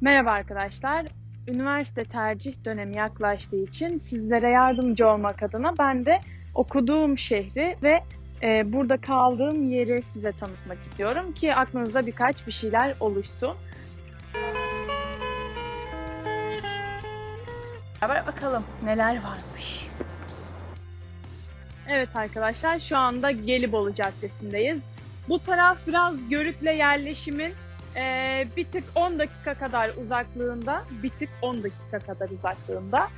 Merhaba arkadaşlar. Üniversite tercih dönemi yaklaştığı için sizlere yardımcı olmak adına ben de okuduğum şehri ve e, burada kaldığım yeri size tanıtmak istiyorum ki aklınızda birkaç bir şeyler oluşsun. Beraber bakalım neler varmış. Evet arkadaşlar şu anda Gelibolu Caddesi'ndeyiz. Bu taraf biraz Görük'le yerleşimin ee, bir tık 10 dakika kadar uzaklığında, bir tık 10 dakika kadar uzaklığında.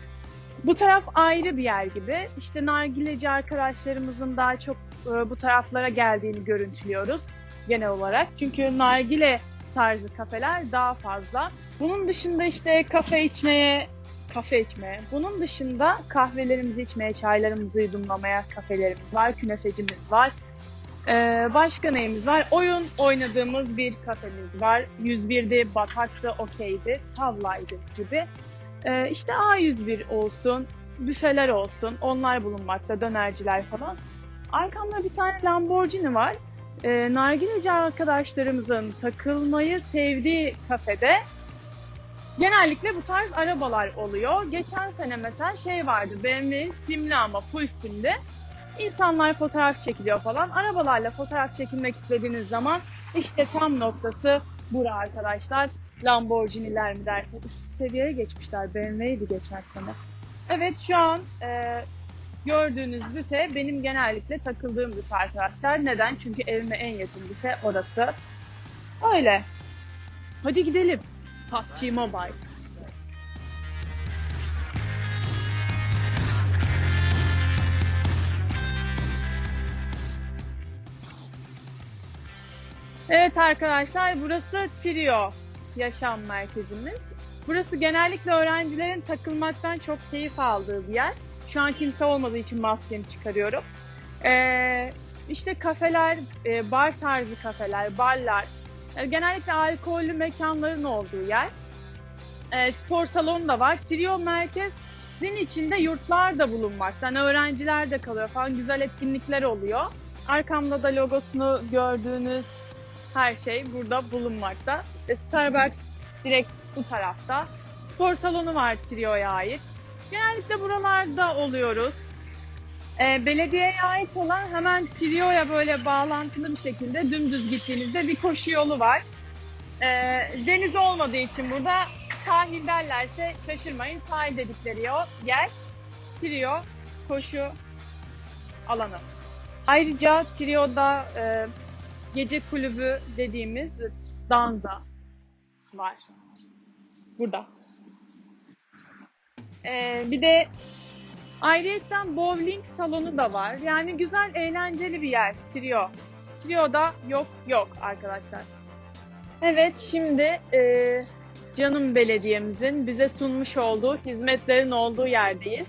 Bu taraf ayrı bir yer gibi. İşte nargileci arkadaşlarımızın daha çok e, bu taraflara geldiğini görüntülüyoruz genel olarak. Çünkü nargile tarzı kafeler daha fazla. Bunun dışında işte kafe içmeye, kafe içmeye, bunun dışında kahvelerimizi içmeye, çaylarımızı yudumlamaya kafelerimiz var, künefecimiz var. Ee, başka neyimiz var? Oyun oynadığımız bir kafemiz var. 101'di, Batak'tı, Okey'di, Tavla'ydı gibi. Ee, işte A101 olsun, büfeler olsun, onlar bulunmakta, dönerciler falan. Arkamda bir tane Lamborghini var. Ee, nargileci arkadaşlarımızın takılmayı sevdiği kafede genellikle bu tarz arabalar oluyor. Geçen sene mesela şey vardı, BMW simli ama full simli. İnsanlar fotoğraf çekiliyor falan. Arabalarla fotoğraf çekilmek istediğiniz zaman işte tam noktası bura arkadaşlar. Lamborghini'ler mi dersin? Üst seviyeye geçmişler. BMW'ydi geçen sene. Evet şu an e, gördüğünüz büfe benim genellikle takıldığım büfe arkadaşlar. Neden? Çünkü evime en yakın büfe orası. Öyle. Hadi gidelim. PUBG Mobile. Evet arkadaşlar burası Trio yaşam merkezimiz. Burası genellikle öğrencilerin takılmaktan çok keyif aldığı bir yer. Şu an kimse olmadığı için maskemi çıkarıyorum. Ee, işte kafeler, e, bar tarzı kafeler, barlar. Yani genellikle alkollü mekanların olduğu yer. Ee, spor salonu da var. Trio merkezin içinde yurtlar da bulunmakta. Yani öğrenciler de kalıyor falan. Güzel etkinlikler oluyor. Arkamda da logosunu gördüğünüz her şey burada bulunmakta. İşte Starbucks direkt bu tarafta. Spor salonu var Trio'ya ait. Genellikle buralarda oluyoruz. Ee, belediyeye ait olan hemen Trio'ya böyle bağlantılı bir şekilde dümdüz gittiğinizde bir koşu yolu var. Ee, deniz olmadığı için burada sahil derlerse şaşırmayın. Sahil dedikleri o yer Trio koşu alanı. Ayrıca Trio'da e, gece kulübü dediğimiz danza var. Burada. Ee, bir de ayrıyetten bowling salonu da var. Yani güzel, eğlenceli bir yer. Trio. Trio'da yok yok arkadaşlar. Evet şimdi e, canım belediyemizin bize sunmuş olduğu hizmetlerin olduğu yerdeyiz.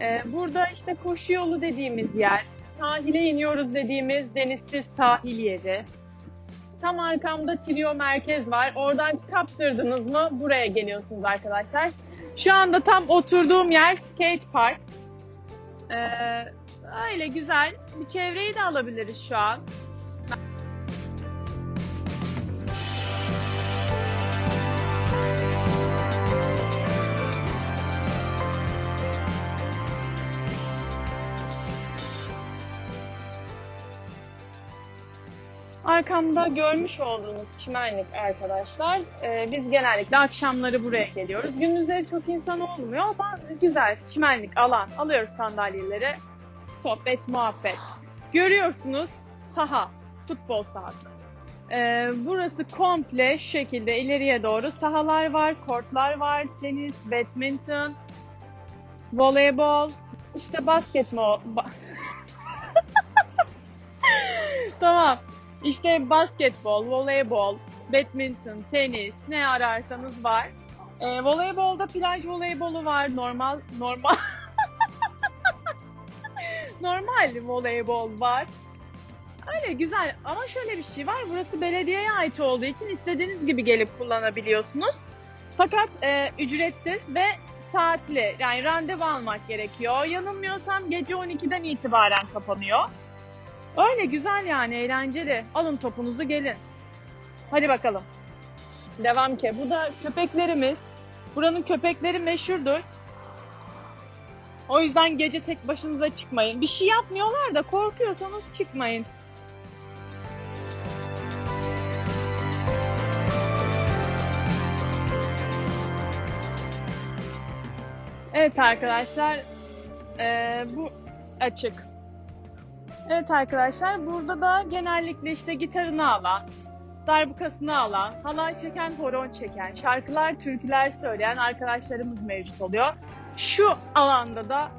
E, burada işte koşu yolu dediğimiz yer, sahile iniyoruz dediğimiz denizsiz sahil yeri. Tam arkamda Trio Merkez var. Oradan kaptırdınız mı buraya geliyorsunuz arkadaşlar. Şu anda tam oturduğum yer skate park. Ee, öyle güzel. Bir çevreyi de alabiliriz şu an. Arkamda görmüş olduğunuz çimenlik arkadaşlar. Ee, biz genellikle akşamları buraya geliyoruz. Gündüzleri çok insan olmuyor ama güzel çimenlik alan. Alıyoruz sandalyeleri. Sohbet, muhabbet. Görüyorsunuz saha, futbol sahası. Ee, burası komple şu şekilde ileriye doğru sahalar var, kortlar var, tenis, badminton, voleybol, işte basketbol. Ba- tamam. İşte basketbol, voleybol, badminton, tenis ne ararsanız var. Ee, voleybolda plaj voleybolu var. Normal normal normal voleybol var. Öyle güzel ama şöyle bir şey var. Burası belediyeye ait olduğu için istediğiniz gibi gelip kullanabiliyorsunuz. Fakat e, ücretsiz ve saatli. Yani randevu almak gerekiyor. Yanılmıyorsam gece 12'den itibaren kapanıyor. Öyle güzel yani eğlenceli. Alın topunuzu gelin. Hadi bakalım. Devam ki. Bu da köpeklerimiz. Buranın köpekleri meşhurdur. O yüzden gece tek başınıza çıkmayın. Bir şey yapmıyorlar da korkuyorsanız çıkmayın. Evet arkadaşlar, eee, bu açık. Evet arkadaşlar, burada da genellikle işte gitarını alan, darbukasını alan, halay çeken, horon çeken, şarkılar, türküler söyleyen arkadaşlarımız mevcut oluyor. Şu alanda da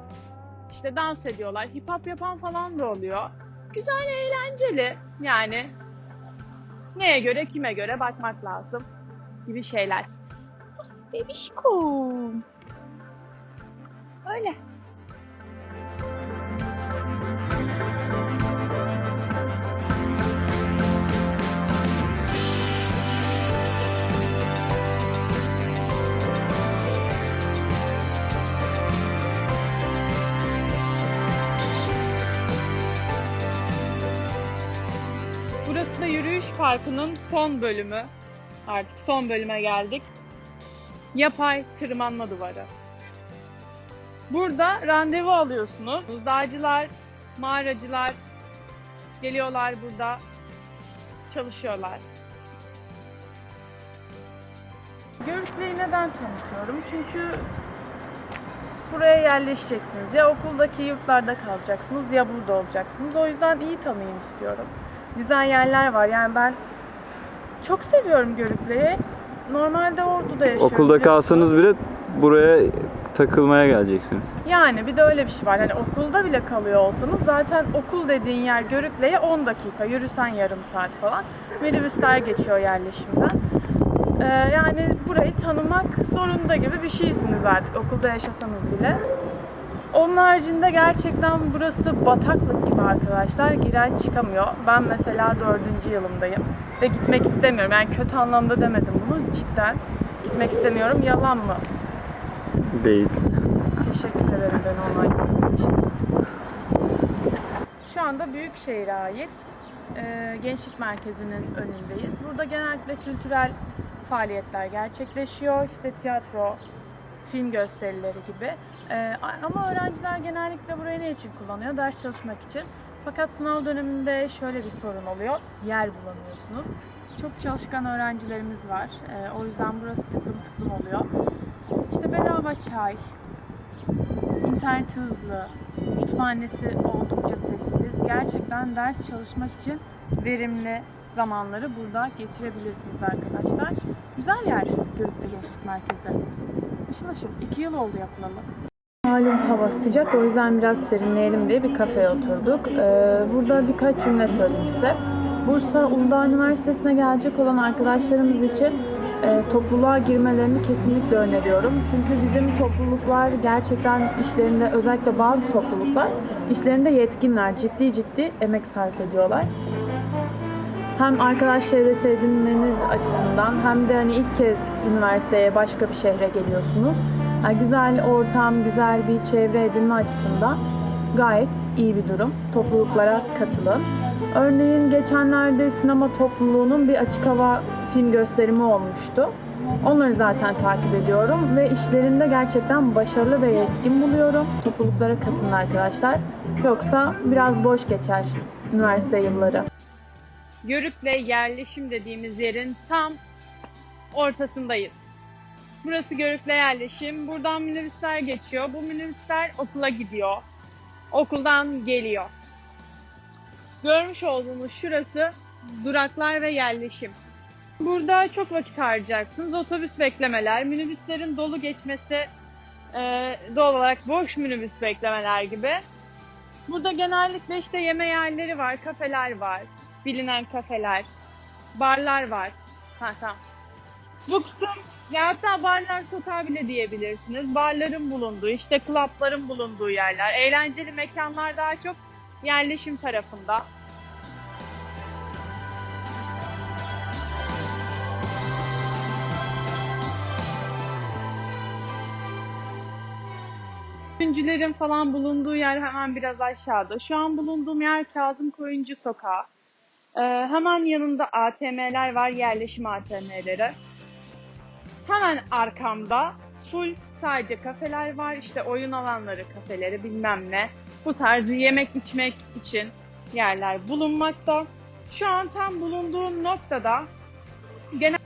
işte dans ediyorlar, hip hop yapan falan da oluyor. Güzel, eğlenceli. Yani neye göre, kime göre bakmak lazım gibi şeyler. Bebişkom. Öyle. Parkının son bölümü. Artık son bölüme geldik. Yapay tırmanma duvarı. Burada randevu alıyorsunuz. Dağcılar, mağaracılar geliyorlar burada çalışıyorlar. Görükleyi neden tanıtıyorum? Çünkü buraya yerleşeceksiniz. Ya okuldaki yurtlarda kalacaksınız ya burada olacaksınız. O yüzden iyi tanıyın istiyorum. Güzel yerler var. Yani ben çok seviyorum Görükle'yi. Normalde Ordu'da yaşıyorum. Okulda kalsanız bile buraya takılmaya geleceksiniz. Yani bir de öyle bir şey var. Hani okulda bile kalıyor olsanız zaten okul dediğin yer Görükle'ye 10 dakika. Yürüsen yarım saat falan. Minibüsler geçiyor yerleşimden. Ee, yani burayı tanımak zorunda gibi bir şeysiniz artık okulda yaşasanız bile. Onun haricinde gerçekten burası bataklık gibi arkadaşlar. Giren çıkamıyor. Ben mesela dördüncü yılımdayım. Ve gitmek istemiyorum. Yani kötü anlamda demedim bunu. Cidden gitmek istemiyorum. Yalan mı? Değil. Teşekkür ederim beni onayladığın için. Şu anda Büyükşehir'e ait e, Gençlik Merkezi'nin önündeyiz. Burada genellikle kültürel faaliyetler gerçekleşiyor. İşte tiyatro, film gösterileri gibi. E, ama öğrenciler genellikle burayı ne için kullanıyor? Ders çalışmak için. Fakat sınav döneminde şöyle bir sorun oluyor. Yer bulamıyorsunuz. Çok çalışkan öğrencilerimiz var. E, o yüzden burası tıklım tıklım oluyor. İşte bedava çay, İnternet hızlı, kütüphanesi oldukça sessiz. Gerçekten ders çalışmak için verimli zamanları burada geçirebilirsiniz arkadaşlar. Güzel yer Görükle Gençlik Merkezi. Işıl ışıl. iki yıl oldu yapılalı. Malum hava sıcak o yüzden biraz serinleyelim diye bir kafeye oturduk. Ee, burada birkaç cümle söyleyeyim size. Bursa Uludağ Üniversitesi'ne gelecek olan arkadaşlarımız için e, topluluğa girmelerini kesinlikle öneriyorum. Çünkü bizim topluluklar gerçekten işlerinde özellikle bazı topluluklar işlerinde yetkinler. Ciddi ciddi emek sarf ediyorlar. Hem arkadaş çevresi edinmeniz açısından hem de hani ilk kez üniversiteye başka bir şehre geliyorsunuz. Yani güzel ortam, güzel bir çevre edinme açısından gayet iyi bir durum. Topluluklara katılın. Örneğin geçenlerde sinema topluluğunun bir açık hava film gösterimi olmuştu. Onları zaten takip ediyorum ve işlerinde gerçekten başarılı ve yetkin buluyorum. Topluluklara katılın arkadaşlar. Yoksa biraz boş geçer üniversite yılları. Görükle yerleşim dediğimiz yerin tam ortasındayız. Burası Görükle yerleşim. Buradan minibüsler geçiyor. Bu minibüsler okula gidiyor. Okuldan geliyor. Görmüş olduğunuz şurası duraklar ve yerleşim. Burada çok vakit harcayacaksınız. Otobüs beklemeler, minibüslerin dolu geçmesi, e, doğal olarak boş minibüs beklemeler gibi. Burada genellikle işte yeme yerleri var, kafeler var, bilinen kafeler, barlar var. Ha tamam. Bu kısım ya hatta barlar sokağı bile diyebilirsiniz. Barların bulunduğu, işte klapların bulunduğu yerler. Eğlenceli mekanlar daha çok yerleşim tarafında. Oyuncuların falan bulunduğu yer hemen biraz aşağıda. Şu an bulunduğum yer Kazım Koyuncu Sokağı. Ee, hemen yanında ATM'ler var, yerleşim ATM'leri. Hemen arkamda full sadece kafeler var. İşte oyun alanları, kafeleri bilmem ne. Bu tarz yemek içmek için yerler bulunmakta. Şu an tam bulunduğum noktada genel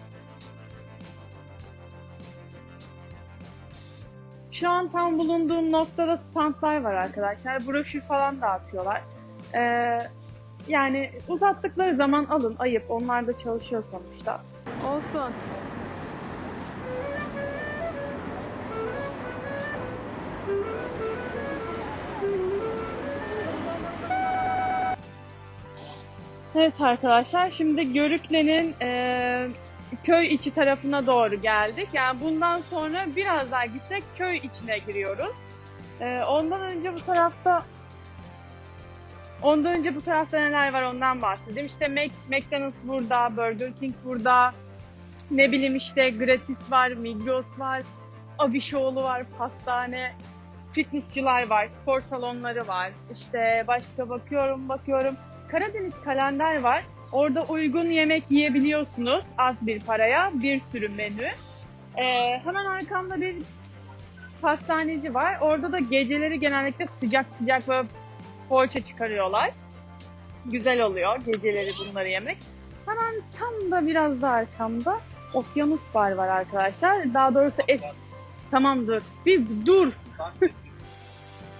Şu an tam bulunduğum noktada standlar var arkadaşlar. Broşür falan dağıtıyorlar. Ee, yani uzattıkları zaman alın ayıp. Onlar da çalışıyor sonuçta. Olsun. Evet arkadaşlar şimdi Görükle'nin e, köy içi tarafına doğru geldik. Yani bundan sonra biraz daha gitsek köy içine giriyoruz. E, ondan önce bu tarafta Ondan önce bu tarafta neler var ondan bahsedeyim. İşte Mac, McDonald's burada, Burger King burada. Ne bileyim işte Gratis var, Migros var, Abişoğlu var, pastane, fitnessçiler var, spor salonları var. İşte başka bakıyorum bakıyorum. Karadeniz kalender var. Orada uygun yemek yiyebiliyorsunuz az bir paraya. Bir sürü menü. Ee, hemen arkamda bir pastaneci var. Orada da geceleri genellikle sıcak sıcak böyle poğaça çıkarıyorlar. Güzel oluyor geceleri bunları yemek. Hemen tam da biraz da arkamda okyanus bar var arkadaşlar. Daha doğrusu es... Tamam dur. Bir dur.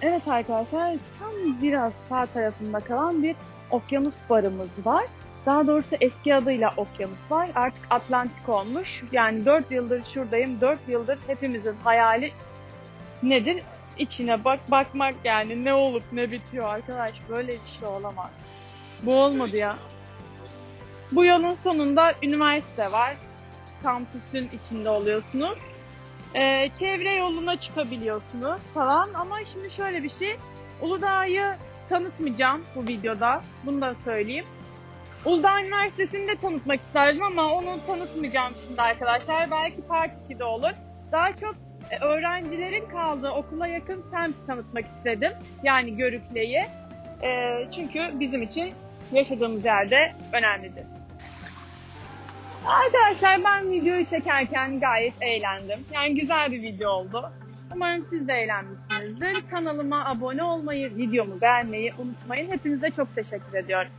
Evet arkadaşlar tam biraz sağ tarafında kalan bir okyanus barımız var. Daha doğrusu eski adıyla okyanus var. Artık Atlantik olmuş. Yani 4 yıldır şuradayım. 4 yıldır hepimizin hayali nedir? İçine bak bakmak yani ne olup ne bitiyor arkadaş. Böyle bir şey olamaz. Bu olmadı ya. Bu yolun sonunda üniversite var. Kampüsün içinde oluyorsunuz. Ee, çevre yoluna çıkabiliyorsunuz falan ama şimdi şöyle bir şey. Uludağ'ı tanıtmayacağım bu videoda. Bunu da söyleyeyim. Uludağ Üniversitesi'ni de tanıtmak isterdim ama onu tanıtmayacağım şimdi arkadaşlar. Belki Part 2'de olur. Daha çok öğrencilerin kaldığı okula yakın semt tanıtmak istedim. Yani Görükle'yi. E, çünkü bizim için yaşadığımız yerde önemlidir. Arkadaşlar ben videoyu çekerken gayet eğlendim. Yani güzel bir video oldu. Umarım siz de eğlenmişsinizdir. Kanalıma abone olmayı, videomu beğenmeyi unutmayın. Hepinize çok teşekkür ediyorum.